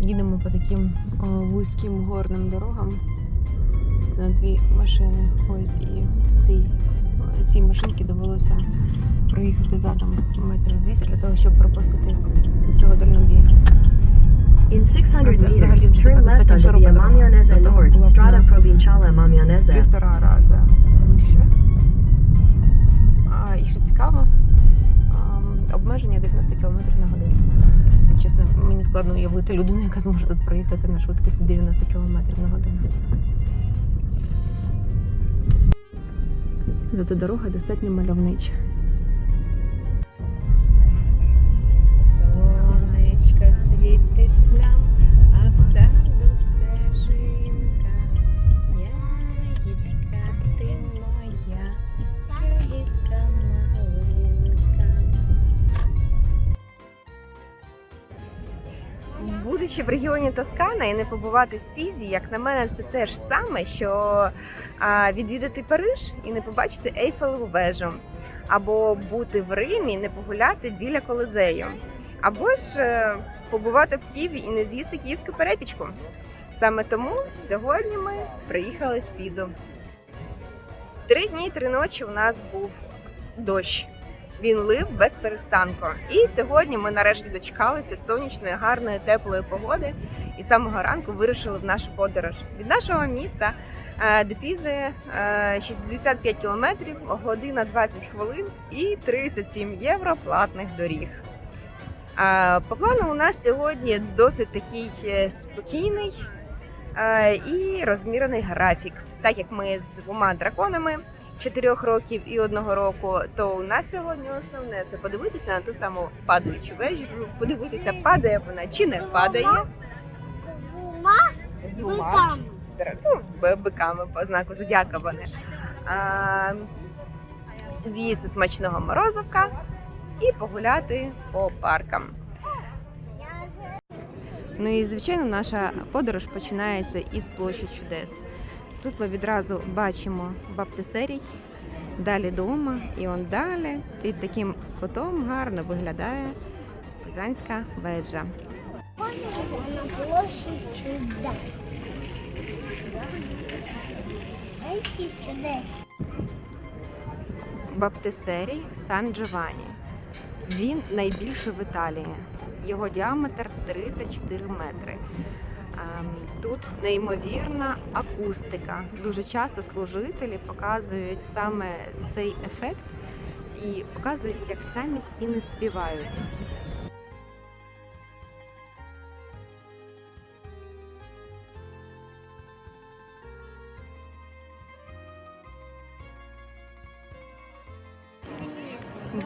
Їдемо по таким о, вузьким горним дорогам. Це на дві машини. Ось і цій, цій машинці довелося проїхати задом метрів 200 для того, щоб пропустити цього дальнобія. In 600 Це взагалі meters, turn left onto Via. Mamionese Nord, Strada Provinciale Mamionese. Людину, яка зможе тут проїхати на швидкості 90 км на годину. Зато дорога достатньо мальовнича. Будучи в регіоні Тоскана і не побувати в Пізі, як на мене, це те ж саме, що відвідати Париж і не побачити Ейфелеву вежу, або бути в Римі і не погуляти біля Колизею, або ж е, побувати в Києві і не з'їсти київську перепічку. Саме тому сьогодні ми приїхали в Пізу. Три дні три ночі у нас був дощ. Він лив без перестанку. І сьогодні ми нарешті дочекалися сонячної, гарної, теплої погоди і з самого ранку вирушили в нашу подорож. Від нашого міста до Пізи е, 65 кілометрів, година 20 хвилин і 37 євро платних доріг. Е, По плану у нас сьогодні досить такий е, спокійний е, і розмірений графік. Так як ми з двома драконами чотирьох років і одного року, то у нас сьогодні основне це подивитися на ту саму падаючу вежу, подивитися, падає вона чи не падає. Двома З двома биками. ну, биками по знаку зодіака вони. А, з'їсти смачного морозивка і погуляти по паркам. Ну і звичайно, наша подорож починається із площі чудес. Тут ми відразу бачимо баптисерій, далі дома, і он далі під таким кутом гарно виглядає Пизанська вежа. Баптисерій Сан Джованні. Він найбільший в Італії. Його діаметр 34 метри. Ем, Тут неймовірна акустика. Дуже часто служителі показують саме цей ефект і показують, як самі стіни співають.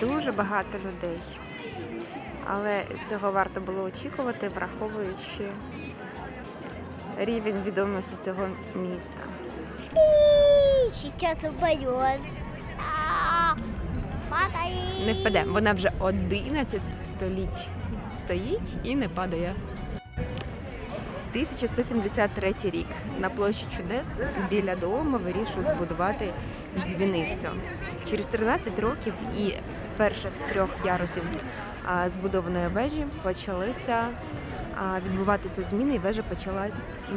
Дуже багато людей. Але цього варто було очікувати, враховуючи рівень відомості цього міста. Не впаде, вона вже 11 століть стоїть і не падає. 1173 рік на площі чудес біля дому вирішують збудувати дзвіницю. Через 13 років і перших трьох ярусів збудованої вежі почалися відбуватися зміни, і вежа почала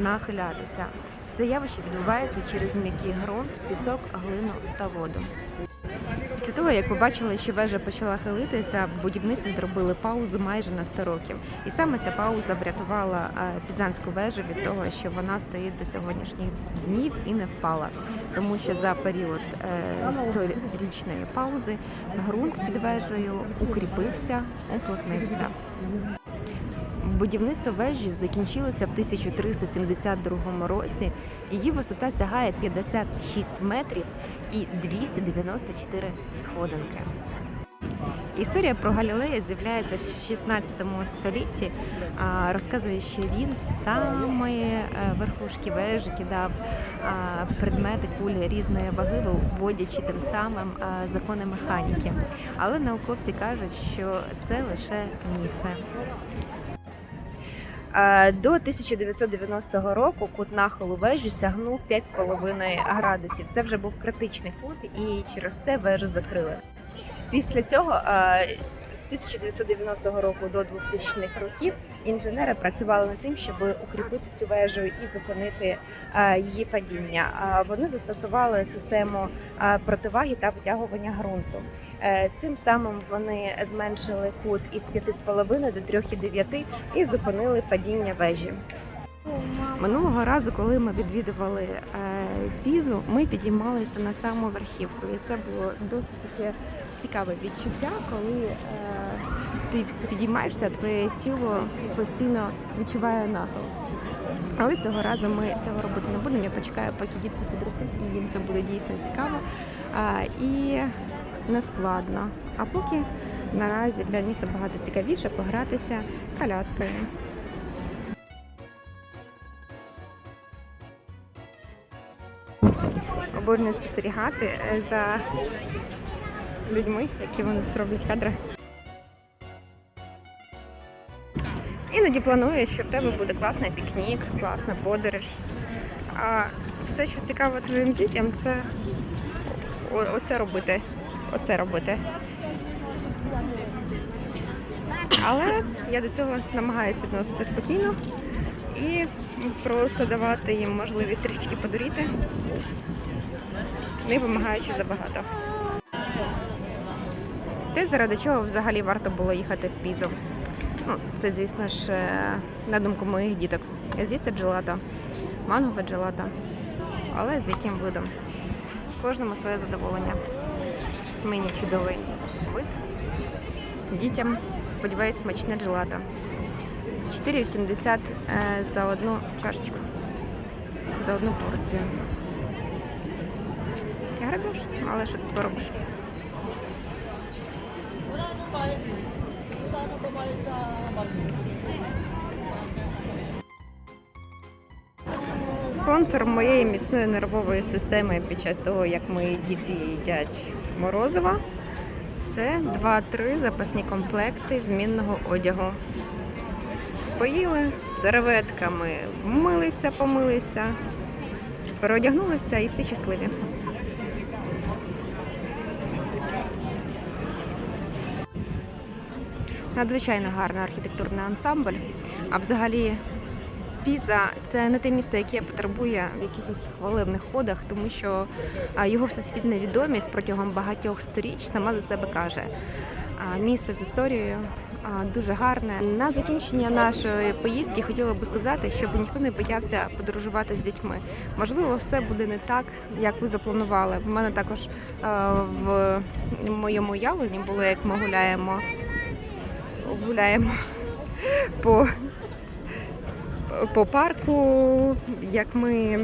нахилятися. Це явище відбувається через м'який ґрунт, пісок, глину та воду. Після того, як побачили, що вежа почала хилитися, будівниці зробили паузу майже на 100 років. І саме ця пауза врятувала е, Пізанську вежу від того, що вона стоїть до сьогоднішніх днів і не впала. Тому що за період е, 100-річної паузи ґрунт під вежею укріпився, уплотнився. Будівництво вежі закінчилося в 1372 році. Її висота сягає 56 метрів і 294 сходинки. Історія про Галілея з'являється в 16 столітті, розказує, що він з самої е, верхушки вежі кидав предмети кулі різної ваги, вводячи тим самим закони механіки. Але науковці кажуть, що це лише міфи. Е, До 1990 року кут нахилу вежі сягнув 5,5 градусів. Це вже був критичний кут, і через це вежу закрили. Після цього е, 1990 року до 2000-х років інженери працювали над тим, щоб укріпити цю вежу і зупинити е, її падіння. Вони застосували систему е, противаги та витягування ґрунту. Е, Цим самим вони зменшили кут із 5,5 до 3,9 і зупинили падіння вежі. Минулого разу, коли ми відвідували е, пізу, ми підіймалися на саму верхівку, і це було досить таке цікаве відчуття, коли е, ти підіймаєшся, твоє тіло постійно відчуває нахил. Але цього разу ми цього робити не будемо. Я почекаю, поки дітки підростуть, і їм це буде дійсно цікаво і нескладно. А поки наразі для них набагато цікавіше погратися коляскою. Обожнюю спостерігати е, за людьми, які вони роблять кадри. Іноді планую, що в тебе буде класний пікнік, класна подорож. А все, що цікаво твоїм дітям, це оце робити. Оце робити. Але я до цього намагаюся відносити спокійно і просто давати їм можливість трішки подуріти, не вимагаючи забагато. Те, заради чого взагалі варто було їхати в Пізу. Ну, це, звісно ж, е, на думку моїх діток. З'їсти джелато, мангове джелато. Але з яким видом? Кожному своє задоволення. Мені чудовий вид. Дітям, сподіваюсь, смачне джелато. 4,80 е, за одну чашечку. За одну порцію. Грабіж, але що ти поробиш? Спонсор моєї міцної нервової системи під час того, як мої діти їдять морозива, це 2-3 запасні комплекти змінного одягу. Поїли з серветками, вмилися, помилися, переодягнулися і всі щасливі. Надзвичайно гарний архітектурний ансамбль. А взагалі Піза це не те місце, яке потребує в якихось хвалебних ходах, тому що його всесвітня відомість протягом багатьох сторіч сама за себе каже. Місце з історією дуже гарне. На закінчення нашої поїздки хотіла би сказати, щоб ніхто не боявся подорожувати з дітьми. Можливо, все буде не так, як ви запланували. В мене також в моєму уявленні було, як ми гуляємо, гуляємо по по парку, як ми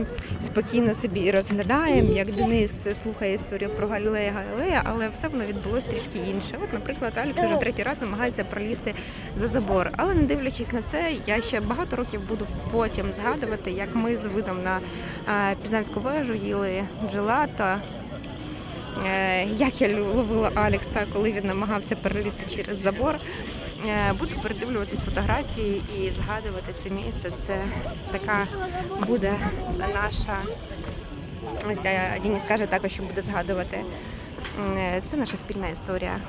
спокійно собі розглядаємо, як Денис слухає історію про Галілея Галілея, але все воно відбулося трішки інше. От, наприклад, Алекс вже третій раз намагається пролізти за забор. Але не дивлячись на це, я ще багато років буду потім згадувати, як ми з видом на е, Пізанську вежу їли джелато. Е, Як я ловила Алекса, коли він намагався перелізти через забор. Е, Буду передивлюватись фотографії і згадувати це місце. Це така буде наша. Дініс каже також, що буде згадувати. Е, Це наша спільна історія.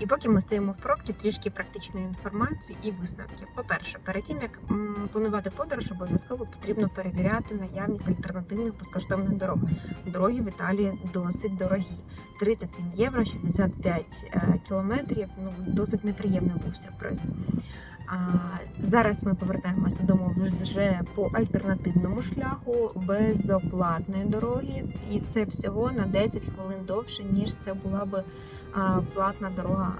І поки ми стоїмо в пробці, трішки практичної інформації і висновків. По-перше, перед тим як планувати подорож, обов'язково потрібно перевіряти наявність альтернативних безкоштовних дорог. Дороги в Італії досить дорогі. 37 євро, 65 е, кілометрів. Ну досить неприємний був сюрприз. А зараз ми повертаємось додому вже по альтернативному шляху безоплатної дороги, і це всього на 10 хвилин довше ніж це була би платна дорога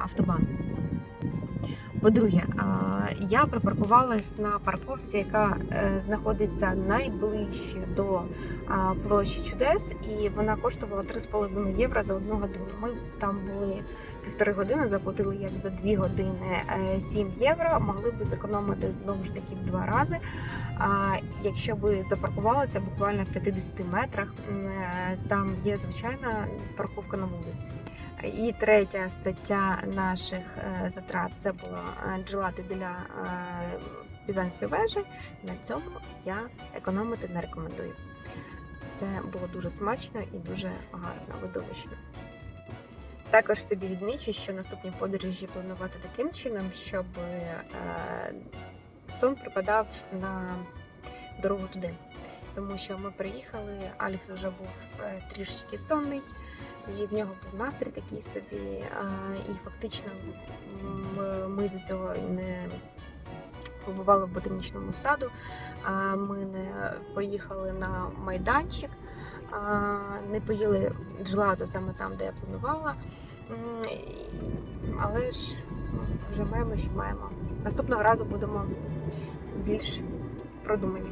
автобан. По-друге, я припаркувалась на парковці, яка е, знаходиться найближче до площі чудес, і вона коштувала 3,5 євро за одну годину. Ми там були півтори години, заплатили як за дві години е, 7 євро. Могли би зекономити знову ж таки в два рази. Якщо ви запаркувалися буквально в 50 метрах, е, там є звичайна парковка на вулиці. І третя стаття наших е, затрат це була е, джелати біля Пізанської вежі. На цьому я економити не рекомендую. Це було дуже смачно і дуже гарно, видовищно. Також собі відмічу, що наступні подорожі планувати таким чином, щоб сон припадав на дорогу туди. Тому що ми приїхали, Алікс вже був е, трішечки сонний, і в нього був настрій такий собі. І фактично ми до цього не побували в ботанічному саду, ми не поїхали на майданчик, не поїли джеладо саме там, де я планувала. Але ж вже маємо, що маємо. Наступного разу будемо більш продумані.